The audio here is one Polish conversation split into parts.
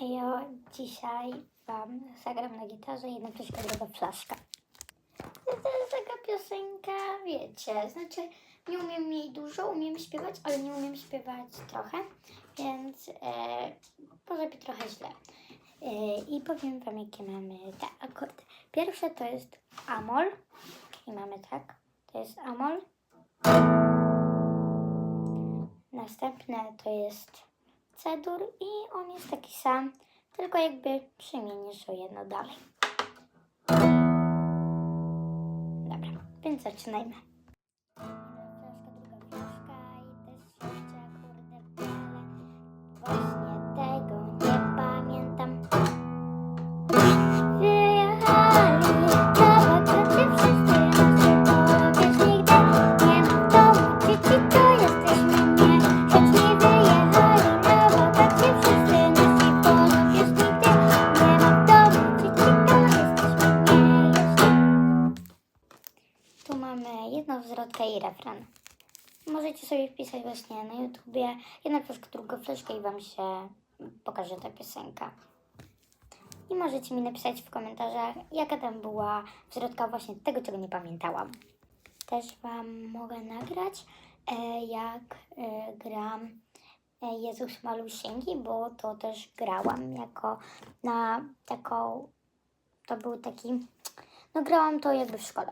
Hejo, dzisiaj Wam zagram na gitarze jedna troszkę druga flaszka. To jest taka piosenka, wiecie, znaczy nie umiem jej dużo, umiem śpiewać, ale nie umiem śpiewać trochę, więc e, może trochę źle. E, I powiem Wam, jakie mamy te akordy. Pierwsze to jest amol, i mamy tak, to jest amol. Następne to jest cedur i on jest taki sam, tylko jakby przemienisz o jedno dalej. Dobra, więc zaczynajmy. Jedną zwrotkę i refren. Możecie sobie wpisać właśnie na YouTubie jedna flaszka, druga flaszka i Wam się pokaże ta piosenka. I możecie mi napisać w komentarzach, jaka tam była zwrotka właśnie tego, czego nie pamiętałam. Też Wam mogę nagrać, e, jak e, gram e, Jezus Malusieńki, bo to też grałam jako na taką, to był taki, no grałam to jakby w szkole.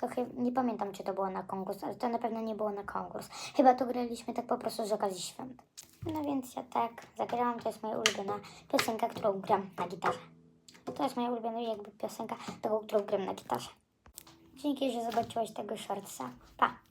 To nie pamiętam, czy to było na konkurs, ale to na pewno nie było na konkurs. Chyba to graliśmy tak po prostu z okazji świąt. No więc ja tak zagrałam, to jest moja ulubiona piosenka, którą gram na gitarze. To jest moja ulubiona jakby piosenka, którą gram na gitarze. Dzięki, że zobaczyłeś tego shortsa. Pa!